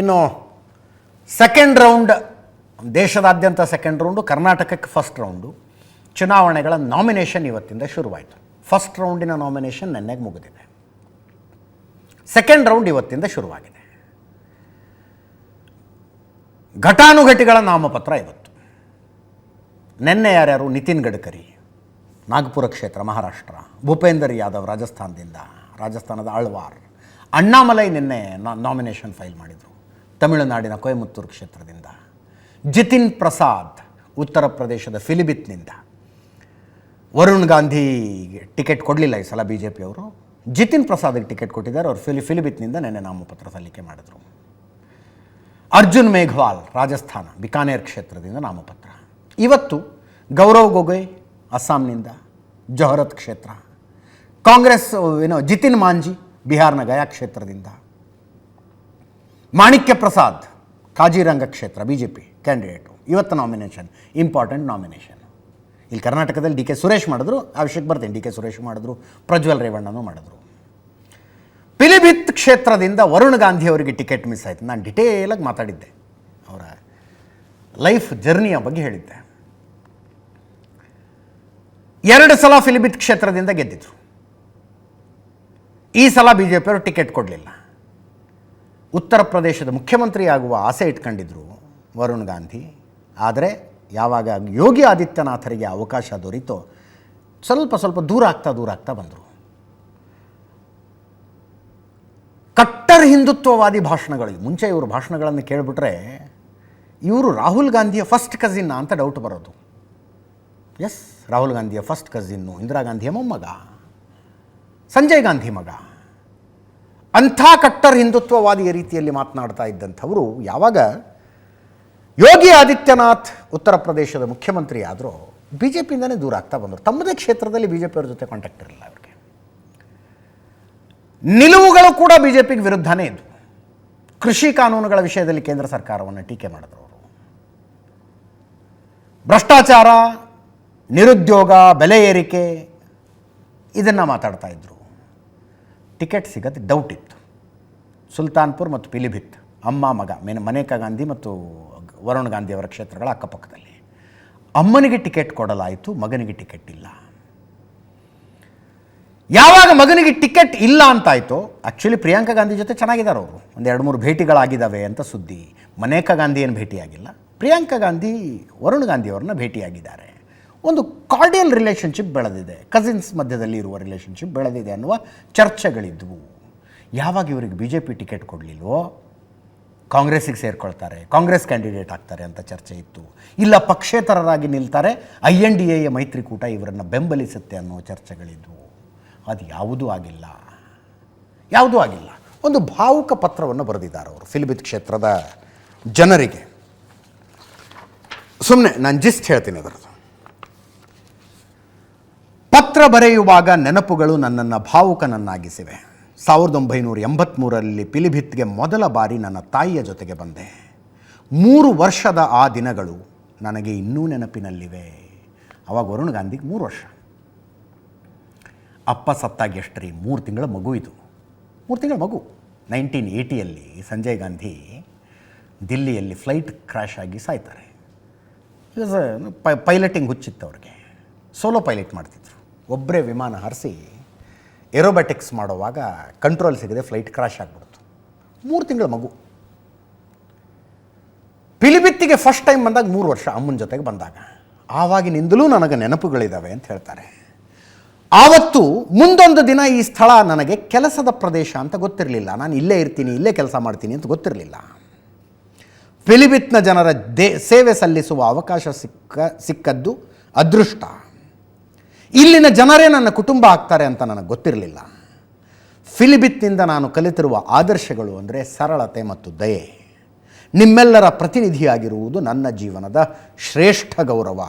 ಇನ್ನು second round ದೇಶದಾದ್ಯಂತ second round ಕರ್ನಾಟಕಕ್ಕೆ ಫಸ್ಟ್ ರೌಂಡು ಚುನಾವಣೆಗಳ ನಾಮಿನೇಷನ್ ಇವತ್ತಿಂದ ಶುರುವಾಯಿತು. ಫಸ್ಟ್ ರೌಂಡಿನ ನಾಮಿನೇಷನ್ ನೆನ್ನೆಗೆ ಮುಗಿದಿದೆ. ಸೆಕೆಂಡ್ ರೌಂಡ್ ಇವತ್ತಿಂದ ಶುರುವಾಗಿದೆ. ಘಟಾನುಘಟಿಗಳ ನಾಮಪತ್ರ ಇವತ್ತು. ನಿನ್ನೆ ಯಾರ್ಯಾರು? ನಿತಿನ್ ಗಡ್ಕರಿ, ನಾಗಪುರ ಕ್ಷೇತ್ರ, ಮಹಾರಾಷ್ಟ್ರ, ಭೂಪೇಂದರ್ ಯಾದವ್ ರಾಜಸ್ಥಾನದಿಂದ, ರಾಜಸ್ಥಾನದ ಆಳ್ವಾರ್, ಅಣ್ಣಾಮಲೈ ನಿನ್ನೆ ನಾಮಿನೇಷನ್ ಫೈಲ್ ಮಾಡಿದರು. ತಮಿಳುನಾಡಿನ ಕೊಯಮತ್ತೂರು ಕ್ಷೇತ್ರದಿಂದ. ಜಿತಿನ್ ಪ್ರಸಾದ್ ಉತ್ತರ ಪ್ರದೇಶದ ಫಿಲಿಬಿತ್ನಿಂದ. ವರುಣ್ ಗಾಂಧಿಗೆ ಟಿಕೆಟ್ ಕೊಡಲಿಲ್ಲ ಈ ಸಲ ಬಿ ಜೆ ಪಿಯವರು ಜಿತಿನ್ ಪ್ರಸಾದ್ಗೆ ಟಿಕೆಟ್ ಕೊಟ್ಟಿದ್ದಾರೆ, ಅವರು ಫಿಲಿ, ಫಿಲಿಬಿತ್ನಿಂದ ನಿನ್ನೆ ನಾಮಪತ್ರ ಸಲ್ಲಿಕೆ ಮಾಡಿದರು. ಅರ್ಜುನ್ ಮೇಘವಾಲ್ ರಾಜಸ್ಥಾನ, ಬಿಕಾನೇರ್ ಕ್ಷೇತ್ರದಿಂದ ನಾಮಪತ್ರ. ಇವತ್ತು ಗೌರವ್ ಗೊಗೊಯ್ ಅಸ್ಸಾಂನಿಂದ ಜೊಹರತ್ ಕ್ಷೇತ್ರ. ಕಾಂಗ್ರೆಸ್, ಏನೋ, ಜಿತಿನ್ ಮಾಂಜಿ ಬಿಹಾರ್ನ ಗಯಾ ಕ್ಷೇತ್ರದಿಂದ ಮಾಣಿಕ್ಯ ಪ್ರಸಾದ್, ಕಾಜಿರಂಗ ಕ್ಷೇತ್ರ ಬಿ ಜೆ ಪಿ ಕ್ಯಾಂಡಿಡೇಟು ಇವತ್ತು ನಾಮಿನೇಷನ್ ಇಂಪಾರ್ಟೆಂಟ್ ನಾಮಿನೇಷನ್ ಇಲ್ಲಿ ಕರ್ನಾಟಕದಲ್ಲಿ ಡಿ ಕೆ ಸುರೇಶ್ ಮಾಡಿದ್ರು ಆ ವಿಷಯಕ್ಕೆ ಬರ್ತೀನಿ ಡಿ ಕೆ ಸುರೇಶ್ ಮಾಡಿದ್ರು, ಪ್ರಜ್ವಲ್ ರೇವಣ್ಣನೂ ಮಾಡಿದ್ರು. ಪಿಲಿಭಿತ್ ಕ್ಷೇತ್ರದಿಂದ ವರುಣ್ ಗಾಂಧಿ ಅವರಿಗೆ ಟಿಕೆಟ್ ಮಿಸ್ ಆಯಿತು. ನಾನು ಡಿಟೇಲಾಗಿ ಮಾತಾಡಿದ್ದೆ. ಅವರ ಲೈಫ್ ಜರ್ನಿಯ ಬಗ್ಗೆ ಹೇಳಿದ್ದೆ. ಎರಡು ಸಲ ಫಿಲಿಭಿತ್ ಕ್ಷೇತ್ರದಿಂದ ಗೆದ್ದಿದ್ರು. ಈ ಸಲ ಬಿ ಜೆ ಟಿಕೆಟ್ ಕೊಡಲಿಲ್ಲ. ಉತ್ತರ ಪ್ರದೇಶದ ಮುಖ್ಯಮಂತ್ರಿ ಆಗುವ ಆಸೆ ಇಟ್ಕೊಂಡಿದ್ರು ವರುಣ್ ಗಾಂಧಿ. ಆದರೆ ಯಾವಾಗ ಯೋಗಿ ಆದಿತ್ಯನಾಥರಿಗೆ ಅವಕಾಶ ದೊರೀತೋ ಸ್ವಲ್ಪ ಸ್ವಲ್ಪ ದೂರ ಆಗ್ತಾ ದೂರ ಆಗ್ತಾ ಬಂದರು. ಕಟ್ಟರ್ ಹಿಂದುತ್ವವಾದಿ ಭಾಷಣಗಳು ಮುಂಚೆ ಇವರು ಭಾಷಣಗಳನ್ನು ಕೇಳಿಬಿಟ್ರೆ ಇವರು ರಾಹುಲ್ ಗಾಂಧಿಯ ಫಸ್ಟ್ ಕಸಿನ್ನ ಅಂತ ಡೌಟ್ ಬರೋದು. ಎಸ್ ರಾಹುಲ್ ಗಾಂಧಿಯ ಫಸ್ಟ್ ಕಸಿನ್ನು ಇಂದಿರಾ ಗಾಂಧಿಯ ಮೊಮ್ಮಗ, ಸಂಜಯ್ ಗಾಂಧಿ ಮಗ. ಅಂಥ ಕಟ್ಟರ್ ಹಿಂದುತ್ವವಾದಿಯ ರೀತಿಯಲ್ಲಿ ಮಾತನಾಡ್ತಾ ಇದ್ದಂಥವರು ಯಾವಾಗ ಯೋಗಿ ಆದಿತ್ಯನಾಥ್ ಉತ್ತರ ಪ್ರದೇಶದ ಮುಖ್ಯಮಂತ್ರಿ ಆದರೂ ಬಿ ಜೆ ಪಿಯಿಂದನೇ ದೂರ ಆಗ್ತಾ ಬಂದರು. ತಮ್ಮದೇ ಕ್ಷೇತ್ರದಲ್ಲಿ ಬಿ ಜೆ ಪಿಯವ್ರ ಜೊತೆ ಕಾಂಟ್ಯಾಕ್ಟ್ ಇರಲಿಲ್ಲ ಅವ್ರಿಗೆ. ನಿಲುವುಗಳು ಕೂಡ ಬಿ ಜೆ ಪಿಗೆ ವಿರುದ್ಧನೇ ಇದ್ವು. ಕೃಷಿ ಕಾನೂನುಗಳ ವಿಷಯದಲ್ಲಿ ಕೇಂದ್ರ ಸರ್ಕಾರವನ್ನು ಟೀಕೆ ಮಾಡಿದ್ರು ಅವರು. ಭ್ರಷ್ಟಾಚಾರ, ನಿರುದ್ಯೋಗ, ಬೆಲೆ ಏರಿಕೆ, ಇದನ್ನು ಮಾತಾಡ್ತಾ ಇದ್ದರು ಟಿಕೆಟ್ ಸಿಗೋದು ಡೌಟ್ ಇತ್ತು. ಸುಲ್ತಾನ್ಪುರ್ ಮತ್ತು ಪಿಲಿಭಿತ್ ಅಮ್ಮ, ಮಗ ಮೇನ್ ಮನೇಕಾ ಗಾಂಧಿ ಮತ್ತು ವರುಣ್ ಗಾಂಧಿಯವರ ಕ್ಷೇತ್ರಗಳ ಅಕ್ಕಪಕ್ಕದಲ್ಲಿ. ಅಮ್ಮನಿಗೆ ಟಿಕೆಟ್ ಕೊಡಲಾಯಿತು, ಮಗನಿಗೆ ಟಿಕೆಟ್ ಇಲ್ಲ. ಯಾವಾಗ ಮಗನಿಗೆ ಟಿಕೆಟ್ ಇಲ್ಲ ಅಂತಾಯಿತು ಆ್ಯಕ್ಚುಲಿ ಪ್ರಿಯಾಂಕಾ ಗಾಂಧಿ ಜೊತೆ ಚೆನ್ನಾಗಿದ್ದಾರೆ ಅವರು. ಒಂದು ಎರಡು ಮೂರು ಭೇಟಿಗಳಾಗಿದ್ದಾವೆ ಅಂತ ಸುದ್ದಿ. ಮನೇಕಾ ಗಾಂಧಿ ಏನು ಭೇಟಿಯಾಗಿಲ್ಲ, ಪ್ರಿಯಾಂಕಾ ಗಾಂಧಿ, ವರುಣ್ ಗಾಂಧಿಯವ್ರನ್ನ ಭೇಟಿಯಾಗಿದ್ದಾರೆ. ಒಂದು ಕಾರ್ಡಿಯಲ್ ರಿಲೇಷನ್ಶಿಪ್ ಬೆಳೆದಿದೆ. ಕಸಿನ್ಸ್ ಮಧ್ಯದಲ್ಲಿ ಇರುವ ರಿಲೇಷನ್ಶಿಪ್ ಬೆಳೆದಿದೆ ಅನ್ನುವ ಚರ್ಚೆಗಳಿದ್ವು. ಯಾವಾಗ ಇವರಿಗೆ ಬಿ ಜೆ ಪಿ ಟಿಕೆಟ್ ಕೊಡಲಿಲ್ವೋ? ಕಾಂಗ್ರೆಸ್ಸಿಗೆ ಸೇರಿಕೊಳ್ತಾರೆ, ಕಾಂಗ್ರೆಸ್ ಕ್ಯಾಂಡಿಡೇಟ್ ಆಗ್ತಾರೆ ಅಂತ ಚರ್ಚೆ ಇತ್ತು. ಇಲ್ಲ ಪಕ್ಷೇತರರಾಗಿ ನಿಲ್ತಾರೆ, ಐ ಎನ್ ಡಿ ಎಯ ಮೈತ್ರಿಕೂಟ ಇವರನ್ನು ಬೆಂಬಲಿಸುತ್ತೆ ಅನ್ನೋ ಚರ್ಚೆಗಳಿದ್ವು. ಅದು ಯಾವುದೂ ಆಗಿಲ್ಲ. ಯಾವುದೂ ಆಗಿಲ್ಲ. ಒಂದು ಭಾವುಕ ಪತ್ರವನ್ನು ಬರೆದಿದ್ದಾರೆ ಅವರು ಫಿಲಿಬಿತ್ ಕ್ಷೇತ್ರದ ಜನರಿಗೆ. ಸುಮ್ಮನೆ ನಾನು ಜಿಸ್ಟ್ ಹೇಳ್ತೀನಿ ಅದರದ್ದು. ಪತ್ರ ಬರೆಯುವಾಗ ನೆನಪುಗಳು ನನ್ನನ್ನು ಭಾವುಕನನ್ನಾಗಿಸಿವೆ. ಸಾವಿರದ ಒಂಬೈನೂರ ಎಂಬತ್ತ್ಮೂರರಲ್ಲಿ ಪಿಲಿಭಿತ್ಗೆ ಮೊದಲ ಬಾರಿ ನನ್ನ ತಾಯಿಯ ಜೊತೆಗೆ ಬಂದೆ. ಮೂರು ವರ್ಷದ ಆ ದಿನಗಳು ನನಗೆ ಇನ್ನೂ ನೆನಪಿನಲ್ಲಿವೆ. ಅವಾಗ ವರುಣ್ ಗಾಂಧಿಗೆ ಮೂರು ವರ್ಷ. ಅಪ್ಪ ಸತ್ತಾಗ ಎಷ್ಟ್ರಿ? ಮೂರು ತಿಂಗಳ ಮಗು ಇದು. ಮೂರು ತಿಂಗಳ ಮಗು. ನೈನ್ಟೀನ್ ಏಯ್ಟಿಯಲ್ಲಿ ಸಂಜಯ್ ಗಾಂಧಿ ದಿಲ್ಲಿಯಲ್ಲಿ ಫ್ಲೈಟ್ ಕ್ರ್ಯಾಶ್ ಆಗಿ ಸಾಯ್ತಾರೆ. ಪೈಲಟಿಂಗ್ ಹುಚ್ಚಿತ್ತು ಅವ್ರಿಗೆ ಸೋಲೋ ಪೈಲಟ್ ಮಾಡ್ತಿದ್ರು ಒಬ್ಬರೇ ವಿಮಾನ ಹಾರಿಸಿ ಏರೋಬ್ಯಾಟಿಕ್ಸ್ ಮಾಡುವಾಗ ಕಂಟ್ರೋಲ್ ಸಿಗದೆ ಫ್ಲೈಟ್ ಕ್ರಾಶ್ ಆಗಿಬಿಡ್ತು. ಮೂರು ತಿಂಗಳ ಮಗು. ಪಿಲಿಬಿತ್ತಿಗೆ ಫಸ್ಟ್ ಟೈಮ್ ಬಂದಾಗ ಮೂರು ವರ್ಷ ಅಮ್ಮನ ಜೊತೆಗೆ ಬಂದಾಗ. ಆವಾಗಿನಿಂದಲೂ ನನಗೆ ನೆನಪುಗಳಿದ್ದಾವೆ ಅಂತ ಹೇಳ್ತಾರೆ. ಆವತ್ತು ಮುಂದೊಂದು ದಿನ ಈ ಸ್ಥಳ ನನಗೆ ಕೆಲಸದ ಪ್ರದೇಶ ಅಂತ ಗೊತ್ತಿರಲಿಲ್ಲ. ನಾನು ಇಲ್ಲೇ ಇರ್ತೀನಿ, ಇಲ್ಲೇ ಕೆಲಸ ಮಾಡ್ತೀನಿ ಅಂತ ಗೊತ್ತಿರಲಿಲ್ಲ. ಫಿಲಿಬಿತ್ನ ಜನರ ದೇ, ಸೇವೆ ಸಲ್ಲಿಸುವ ಅವಕಾಶ ಸಿಕ್ಕ, ಸಿಕ್ಕದ್ದು ಅದೃಷ್ಟ. ಇಲ್ಲಿನ ಜನರೇ ನನ್ನ ಕುಟುಂಬ ಆಗ್ತಾರೆ ಅಂತ ನನಗೆ ಗೊತ್ತಿರಲಿಲ್ಲ. ಫಿಲಿಬಿತ್ನಿಂದ ನಾನು ಕಲಿತಿರುವ ಆದರ್ಶಗಳು ಅಂದರೆ ಸರಳತೆ ಮತ್ತು ದಯೆ. ನಿಮ್ಮೆಲ್ಲರ ಪ್ರತಿನಿಧಿಯಾಗಿರುವುದು ನನ್ನ ಜೀವನದ ಶ್ರೇಷ್ಠ ಗೌರವ.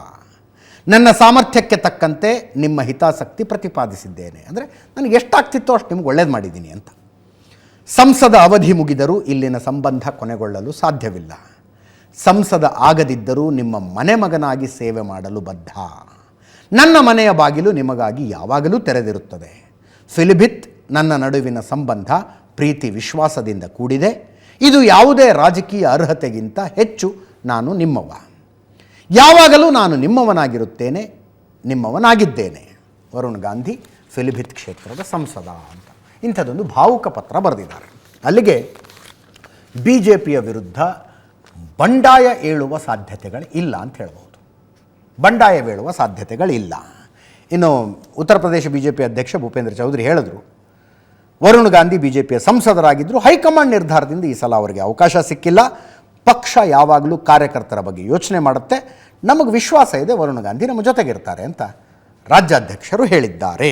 ನನ್ನ ಸಾಮರ್ಥ್ಯಕ್ಕೆ ತಕ್ಕಂತೆ ನಿಮ್ಮ ಹಿತಾಸಕ್ತಿ ಪ್ರತಿಪಾದಿಸಿದ್ದೇನೆ. ಅಂದರೆ ನನಗೆ ಎಷ್ಟಾಗ್ತಿತ್ತೋ ಅಷ್ಟು ನಿಮ್ಗೆ ಒಳ್ಳೇದು ಮಾಡಿದ್ದೀನಿ ಅಂತ. ಸಂಸದ ಅವಧಿ ಮುಗಿದರೂ ಇಲ್ಲಿನ ಸಂಬಂಧ ಕೊನೆಗೊಳ್ಳಲು ಸಾಧ್ಯವಿಲ್ಲ. ಸಂಸದ ಆಗದಿದ್ದರೂ ನಿಮ್ಮ ಮನೆ ಮಗನಾಗಿ ಸೇವೆ ಮಾಡಲು ಬದ್ಧ. ನನ್ನ ಮನೆಯ ಬಾಗಿಲು ನಿಮಗಾಗಿ ಯಾವಾಗಲೂ ತೆರೆದಿರುತ್ತದೆ. ಫಿಲಿಭಿತ್ ನನ್ನ ನಡುವಿನ ಸಂಬಂಧ ಪ್ರೀತಿ ವಿಶ್ವಾಸದಿಂದ ಕೂಡಿದೆ. ಇದು ಯಾವುದೇ ರಾಜಕೀಯ ಅರ್ಹತೆಗಿಂತ ಹೆಚ್ಚು ನಾನು ನಿಮ್ಮವ ಯಾವಾಗಲೂ ನಾನು ನಿಮ್ಮವನಾಗಿರುತ್ತೇನೆ, ನಿಮ್ಮವನಾಗಿದ್ದೇನೆ. ವರುಣ್ ಗಾಂಧಿ ಫಿಲಿಭಿತ್ ಕ್ಷೇತ್ರದ ಸಂಸದ ಅಂತ. ಇಂಥದ್ದೊಂದು ಭಾವುಕ ಪತ್ರ ಬರೆದಿದ್ದಾರೆ. ಅಲ್ಲಿಗೆ ಬಿ ಜೆ ಪಿಯ ವಿರುದ್ಧ ಬಂಡಾಯ ಏಳುವ ಸಾಧ್ಯತೆಗಳು ಇಲ್ಲ ಅಂತ ಹೇಳ್ಬೋದು. ಬಂಡಾಯ ಬೀಳುವ ಸಾಧ್ಯತೆಗಳಿಲ್ಲ. ಇನ್ನು Uttar Pradesh B J P ಅಧ್ಯಕ್ಷ ಭೂಪೇಂದ್ರ ಚೌಧರಿ ಹೇಳಿದ್ರು, ವರುಣ್ ಗಾಂಧಿ ಬಿ ಜೆ ಪಿಯ ಸಂಸದರಾಗಿದ್ದರು ಹೈಕಮಾಂಡ್ ನಿರ್ಧಾರದಿಂದ ಈ ಸಲ ಅವರಿಗೆ ಅವಕಾಶ ಸಿಕ್ಕಿಲ್ಲ. ಪಕ್ಷ ಯಾವಾಗಲೂ ಕಾರ್ಯಕರ್ತರ ಬಗ್ಗೆ ಯೋಚನೆ ಮಾಡುತ್ತೆ. ನಮಗೆ ವಿಶ್ವಾಸ ಇದೆ, ವರುಣ್ ಗಾಂಧಿ ನಮ್ಮ ಜೊತೆಗಿರ್ತಾರೆ ಅಂತ ರಾಜ್ಯಾಧ್ಯಕ್ಷರು ಹೇಳಿದ್ದಾರೆ.